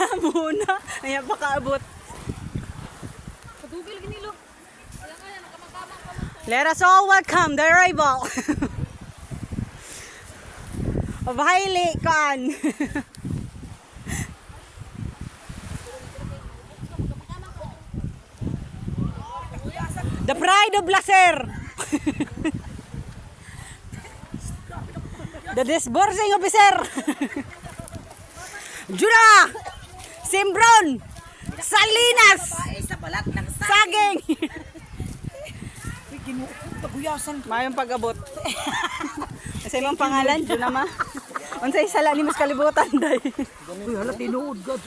muna. Ayan, pakaabot. Kadugil ginilo. Let us all welcome the arrival of Hailey Khan. the pride of Laser. the disbursing officer. Jura! Simbron! Salinas! Saging! Tabuyasan ko. Mayong pag-abot. Sa imong pangalan, Juna ma. Unsay sala ni mas kalibutan day. Uy, hala, tinuod ka.